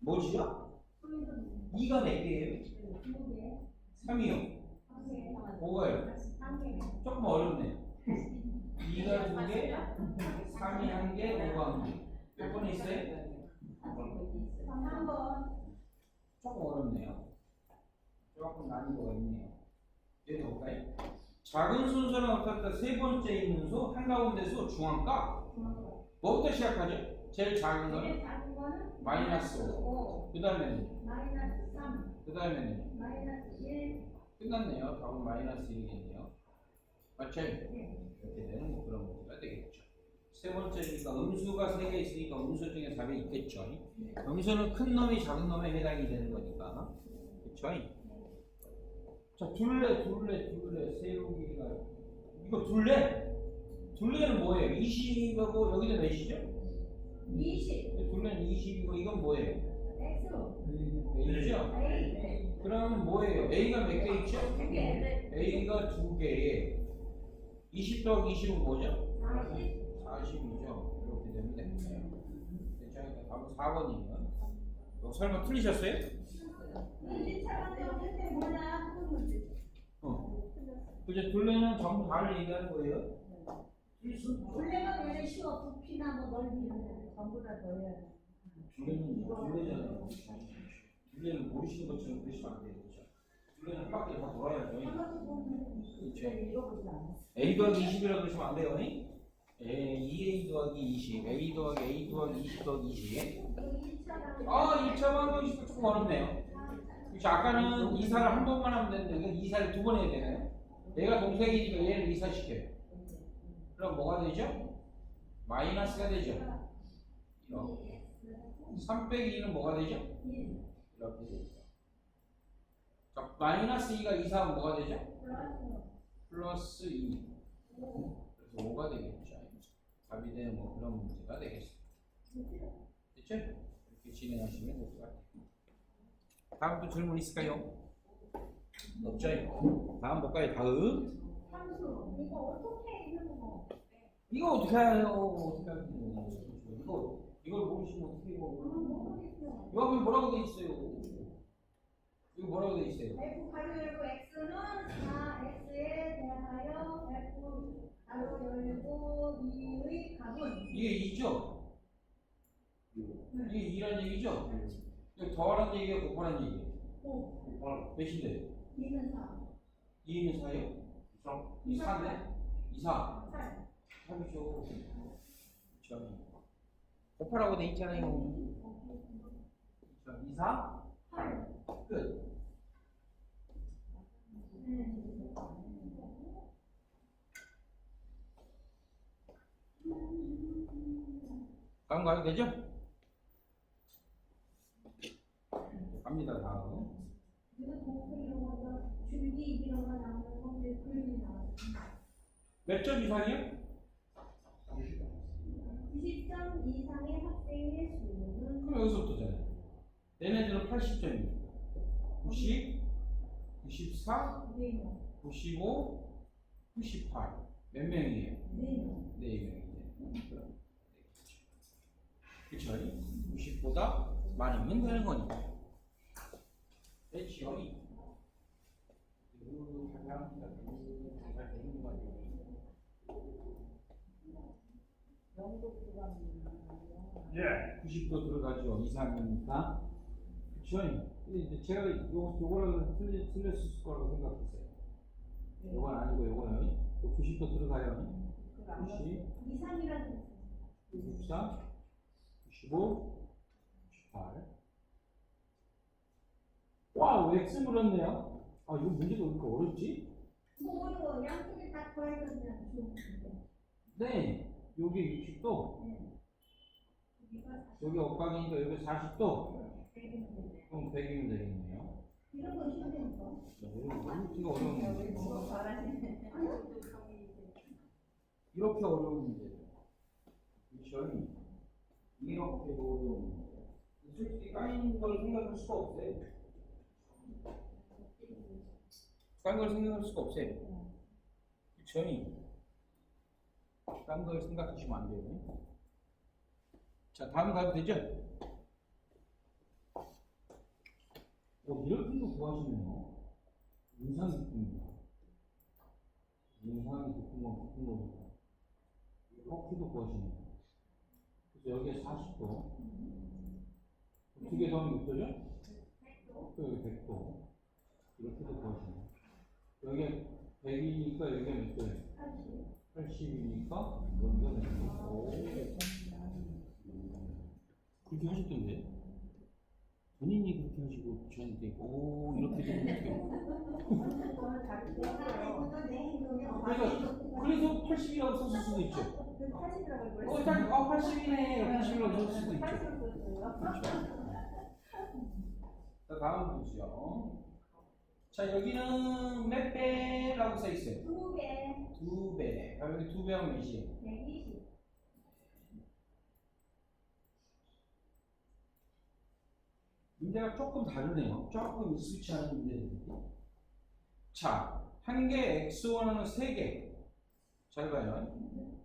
뭐지요? 2가 4개예요? 3이요? 5가요? 조금 어렵네 2가 2개, 3이 1개, 5가 1개 몇 번에 있어요? 조금 어렵네요 조금 난이도가 있네요 얘도 볼까요? 작은 순서는 어떻다 세 번째 있는 수, 한가운데 수, 중앙가 뭐부터 시작하죠? 제일 작은 거는 마이너스 5. 그 다음에는 마이너스 3, 그 다음에는 마이너스 1, 끝났네요. 답은 마이너스 1이겠네요. 맞죠? 이렇게 되는 뭐 그런 문제가 되겠죠. 세 번째니까 음수가 세 개 있으니까 음수 중에 답이 있겠죠. 음수는 큰 놈이 작은 놈에 해당이 되는 거니까. 그쵸? 자, 둘레, 둘레, 둘레, 세로 길이가. 이거 둘레? 둘레는 뭐예요? 20하고 여기도 몇이죠? 20, 둘레는 20이고 이건 뭐예요? X, A죠? A, 그러면 뭐예요? A가 몇 개 있죠? 두 개, A가 두 개에 20 더하기 20은 뭐죠? 40, 40이죠. 이렇게 되면 되겠네요. 괜찮으니까 답은 4번이면. 어, 설마 틀리셨어요? 1차밖에 없는데 뭐냐 하는 문제. 어. 그죠? 둘레는 전부 다를 얘기하는 거예요. 원래가 왜 쉬워? 부피나 뭐 넓이 이런 거 전부 다 넣어야 돼. 둘레는 둘레잖아요. 둘레는 모르시는 것처럼 그러시면 안 돼요. 그죠? 둘레는 한 바퀴 다 돌아야죠. 한번도 보면 그쵸. 읽어보지 않았어. A 더하기 20이라고 그러시면 안 돼요. 에, 2A 더하기 20, A 더하기 A 더하기 20 더하기 20. 아, 1차 방법 20도 조금 어렵네요. 그렇죠. 아까는 이사를 한 번만 하면 되는데 이사를 두 번 해야 되나요? 얘가 동생이니까 얘를 이사시켜요. 그럼 뭐가 되죠? 마이너스가 되죠. 이렇게. 3 빼기 2는 뭐가 되죠? 이렇게 되죠. 자, 마이너스 2가 이사하면 뭐가 되죠? 플러스 2. 그래서 5가 되겠죠. 답이 되는 뭐 그런 문제가 되겠습니다. 됐죠? 이렇게 진행하시면 될 것 같아요. 다음 또 질문 있을까요? 없죠? 다음 볼까요? 다음. 함수 이거 어떻게 거? 이거 어떻게 해요? 어떻게 하요 이거 이걸 모르시면 어떻게 이거? 모르겠어요. 이거 앞에 뭐라고 돼 있어요? 이거 뭐라고 돼 있어요? F 가로 열고 X는 4X에 대하여 F 가로 열고 2의 값은 이게 2죠? 이게 2란 얘기죠? 이거 더하란 얘기가 곱하란 얘기예요. 5, 몇인데? 2는 4, 2는 4요? 2, 4인데? 2, 4. 8. 3이죠. 그쵸. 곱하라고 돼 있잖아요. 자, 2, 4, 8. 끝. 다음 가도 되죠? 갑니다, 다음. 이거 동물 이런 거 줄기 이런 거 나오는 건데 그림이 나왔어. 몇 점 이상이요? 20점 이상의 학생의 수는 그럼 여기서부터잖아요. 얘네들은 80점입니다. 90, 94, 4명, 95, 98. 몇 명이에요? 4명. 네 명이죠. 그쵸? 90보다 많으면 되는 거니까. 그렇죠? 예. 90도 들어가죠. 이상이니까. 그쵸? 근데 이제 제가 요, 요거라도 틀리, 틀렸을 거라고 생각했어요. 요건 아니고 요거는 90도 들어가요. 90, 이상이라는 94, 95, 98. 와, X 물었네요. 아, 이거 문제가 왜 이렇게 어렵지? 뭐 어려워. 양쪽에 다 더해서 그냥 좋은 건데. 네, 여기 60도, 네. 여기 엇각이니까 여기 40도. 100이면 되네. 그럼 100이면 되겠네요. 이런 거 힘드니까. 네, 이거 이거 어려운 문제. 뭐 잘하시네. 이렇게 어려운 문제죠. 그렇죠? 이렇게 어려운 문제. 솔직히 까인 걸 생각할 수가 없어 요. 까인 걸 생각할 수가 없어요. 그렇죠? 딴걸 생각하시면 안 돼요. 자, 다음 가도 되죠? 어, 이렇게 도 구하시네요. 인상이 깊습니다. 인상이 깊은 건 깊은 거니까. 이렇게도 구하시네요. 그래서 여기에 40도. 두개 더하면 몇 도죠? 또 여기 100도. 이렇게도 구하시네요. 여기에 100이니까 여기가 몇 도예요? 80이니까 여기가 몇 도? 오. 그렇게 하셨던데? 본인이 그렇게 하시고 저한테 오 이렇게 되는 그래서 그래서 80이라고 썼을 수도 있죠. 어, 딱, 어, 80이네. 80이라고 썼을 수도 있죠. 그렇죠. 자, 다음 보죠. 자, 여기는 몇 배라고 써 있어요? 두 개, 두 배. 자, 여기 두 배하면 몇이에요? 120. 문제가 조금 다르네요. 조금 익숙치 않은 문제들이. 자, 한개 x1은 세 개. 잘 봐요.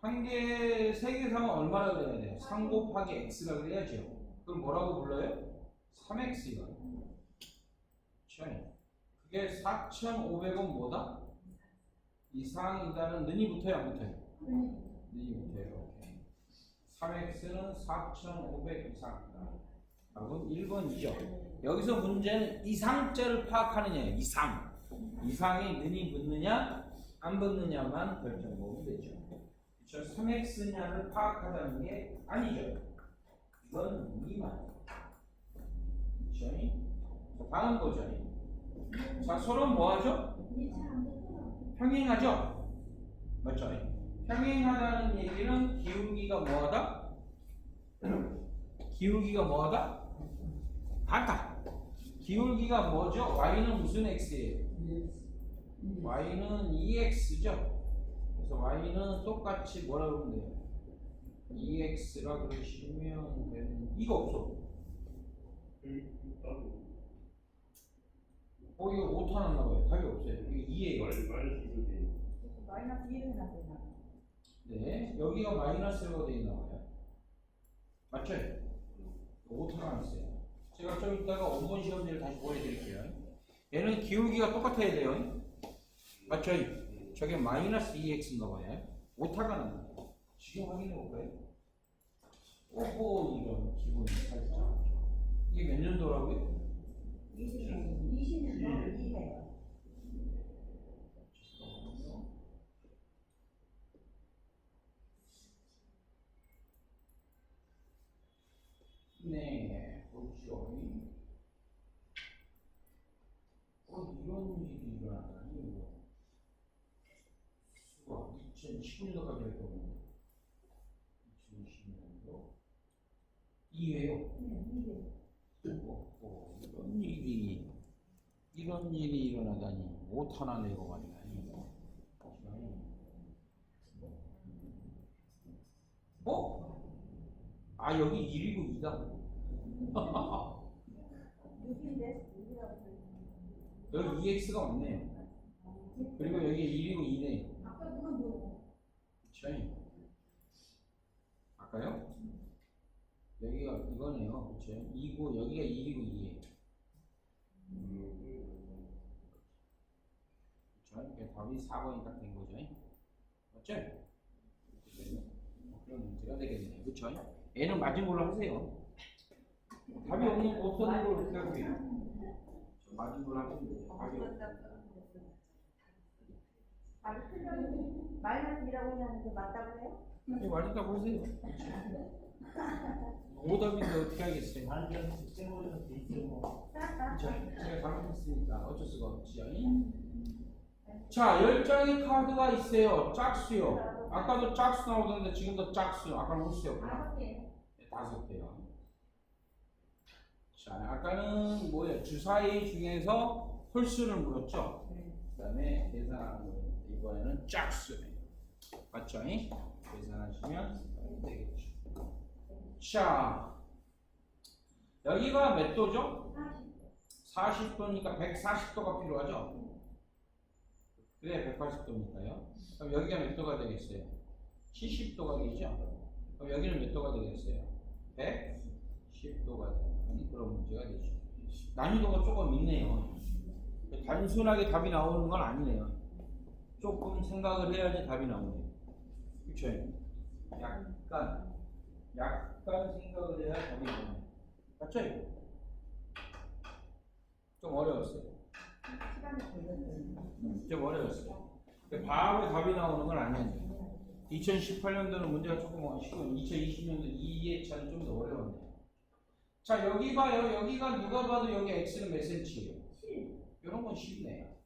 한 개, 세개 사면 얼마나 그래야 돼요? 3 곱하기 x가 그래야죠. 그럼 뭐라고 불러요? 3x요. 그렇죠? 그게 4,500원 뭐다? 이상이다는 는이 붙어요, 안 붙어요? 는이 붙어요. 오케이. 3x는 4,500 이상이다. 답은 1번이죠. 여기서 문제는 이상자를 파악하느냐, 이상. 이상이 는이 붙느냐, 안 붙느냐만 결정 보면 되죠. 그렇죠? 3x냐를 파악하자는 게 아니죠. 이건 2만. 그렇죠? 자, 다음 보죠. 자, 서로 뭐 하죠? 평행하죠? 맞죠? 평행하다는 얘기는 기울기가 뭐하다? 기울기가 뭐하다? 같다. 기울기가 뭐죠? y는 무슨 x예요? y는 2x죠. 그래서 y는 똑같이 뭐라 그러면 돼요? 2x라 그러시면 되는 이거 없어. 어 이거 오타 났나 봐요. 답이 없어요. 이거 2예요. 마이너스 1을 해놨어요. 네, 여기가 마이너스로 되어 있나 봐요. 맞죠? 오타가 났어요. 제가 좀 이따가 원본 시험지를 다시 보여드릴게요. 얘는 기울기가 똑같아야 돼요. 맞죠? 저게 마이너스 2x인가 봐요. 오타가 났나요? 지금 확인해 볼까요? 오호, 이런 기분이 살짝. 이게 몇 년도라고요? 20년, 20년 2회. 잠깐만요. 네, 보죠. 어, 이런 일이 일어나다니, 이거. 수학, 2019년도까지 할 거면, 2020년도. 2회요. 어, 어, 이런 일이, 이런 일이 일어나다니, 오타나 내고 말이야. 어? 아, 여기 1이고 2다. 6인데 6이라고 여기 2x가 없네요. 그리고 여기 1이고 2네. 아까 그건 뭐? 그쵸? 아까요? 여기가 이거네요. 그쵸? 2고, 여기가 1이고 2예요. 그쵸? 그러니까 답이 4번이 딱 된 거죠. 맞죠? 뭐 그런 문제가 되겠네요. 그쵸? 얘는 맞은 걸로 하세요. 답이 없는, 없었는 걸 어떻게 하고 해요? 맞은 걸로 하시면 돼요. 답이 없 아니 틀렸는데 마이너스 2라고 했는데 맞다고 해요? 네, 맞았다고 하세요. 오답인데 어떻게 하겠어요? 뭐. 자, 제가 잘못했으니까 어쩔 수가 없지요. 자, 열 장의 카드가 있어요. 짝수요. 아까도 짝수 나오던데 지금도 짝수. 아까는 홀수였구나. 다섯 다섯 개요. 자, 아까는 뭐예요? 주사위 중에서 홀수를 물었죠. 그 다음에 계산하는 거 이번에는 짝수예요. 맞죠? 계산하시면 되겠죠. 자, 여기가 몇 도죠? 40도니까 140도가 필요하죠? 그래 180도니까요. 그럼 여기가 몇 도가 되겠어요? 70도가 되죠? 그럼 여기는 몇 도가 되겠어요? 110도가 되는 그런 문제가 되죠. 난이도가 조금 있네요. 단순하게 답이 나오는 건 아니네요. 조금 생각을 해야지 답이 나오네요. 그쵸? 약간, 약간 생각을 해야 답이 나오네요. 맞죠? 이거? 좀 어려웠어요. 좀 어려웠어요. 바로 답이 나오는 건 아니에요. 2018년도는 문제가 조금 쉽고 2020년도 2회차는 좀 더 어려웠네요. 자 여기 봐요. 여기가 누가 봐도 여기 x는 몇 cm예요? 이런 건 쉽네요.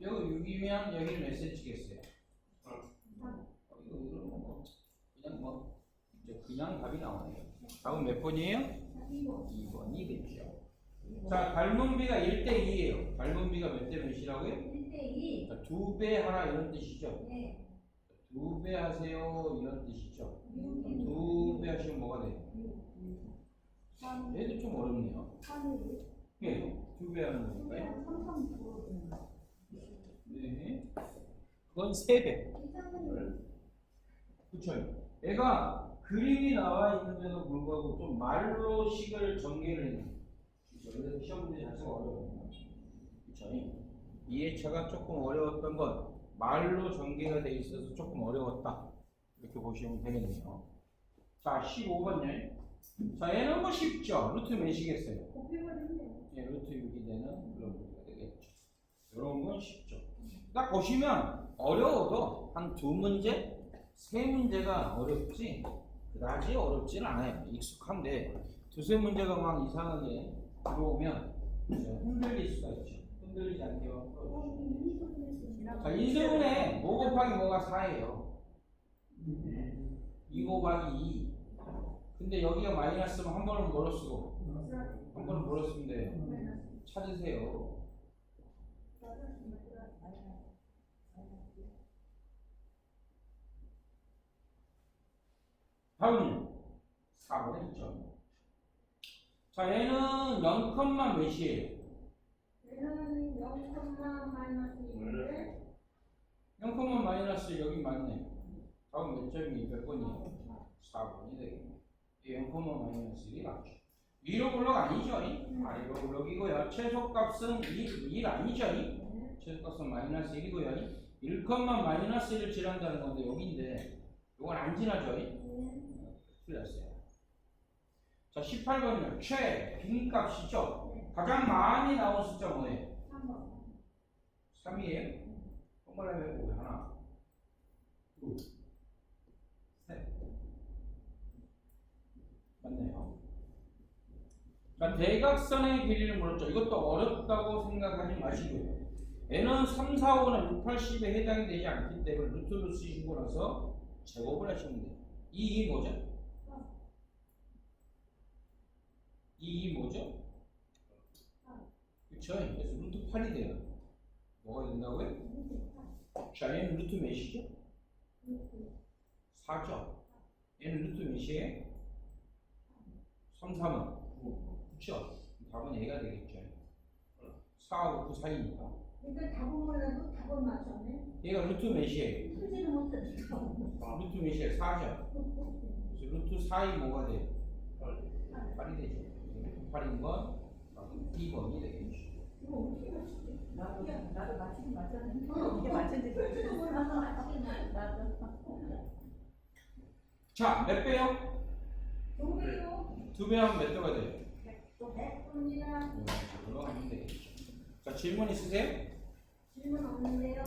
여기 6이면 여기는 몇 cm겠어요? 어, 이거 이거는 뭐 그냥 뭐 그냥 답이 나오네요. 답은 몇 번이에요? 2번이 되죠. 자 닮은비가 1대 2예요. 닮은비가 몇 대 몇이라고요? 1대2 두배 하라 이런 뜻이죠. 네. 두 배 하세요 이런 뜻이죠. 두 배 하시면 뭐가 돼요? 얘도 좀 어렵네요. 예, 두 배 하는 거니까요. 네. 그건 세 배. 그쵸? 얘가 그림이 나와 있는데도 불구하고 좀 말로 식을 전개를 해요. 그쵸? 그래서 시험 문제 자체가 어려워요. 그쵸? 이해차가 조금 어려웠던 건 말로 전개가 돼 있어서 조금 어려웠다. 이렇게 보시면 되겠네요. 자, 15번요. 자, 얘는 뭐 쉽죠? 루트 몇이겠어요? 예, 루트 6이 되는 그런 문제가 되겠죠. 이런 건 쉽죠. 딱 보시면 어려워도 한 두 문제, 세 문제가 어렵지 그다지 어렵지는 않아요. 익숙한데 두세 문제가 막 이상하게 들어오면 흔들릴 수가 있죠. 흔들리지 않게만 풀어주시면. 자, 인수분해 5 곱하기 뭐가 4예요. 2 곱하기 2. 근데 여기가 마이너스면 한 번은 쓰고 한 번은 쓰면 돼요. 찾으세요. 다음은 4번에 있죠. 자, 얘는 0, 몇이에요? 얘는 0, 마이너스 1 0, 마이너스 여기 맞네. 다음 몇 점이 몇 번이에요? 4번이 되겠네. 0, 마이너스 1이 맞죠. 위로 블록 아니죠? 아래로 블록이고요. 최소값은 1, 1 아니죠? 최소값은 마이너스 1이고요. 1, 마이너스 1을 지난다는 건데 여기인데 이건 안 지나죠? 틀렸어요. 자, 18번이요. 최, 빈값이죠? 가장 많이 나온 숫자 뭐예요? 3이에요? 동그라미 해보고 하나, 둘, 셋. 맞네요. 자, 대각선의 길이를 물었죠. 이것도 어렵다고 생각하지 마시고요. n은 3, 4, 5는 6, 80에 해당이 되지 않기 때문에 루트를 쓰시고 나서 제곱을 하시면 돼요. 이, 이 뭐죠? 이, 이 뭐죠? 그쵸? 그래서 루트 8이 돼요. 뭐가 된다고요? 자, 얘는 루트 몇이죠? 4죠? 얘는 루트 몇이에요? 3, 3은? 9죠? 답은 얘가 되겠죠. 4하고 9 사이니까. 그러니까 답은 몰라도 답은 맞췄네. 얘가 루트 몇이에요? 풀지는 못했어. 루트 몇이에요? 4죠? 그래서 루트 4이 뭐가 돼요? 8이 되죠. 루트 8인 건 2번이 되겠죠. 이거 어떻게 맞추지? 나도 나도 맞추긴 맞췄는데 어. 이게 맞춘지 풀지도 몰라서 맞히는 나도 자, 몇 배요? 동배요. 두배 하면 몇 배가 돼요? 또 100분이나 이걸로 하면 되겠죠. 자, 질문 있으세요? 질문 없는데요.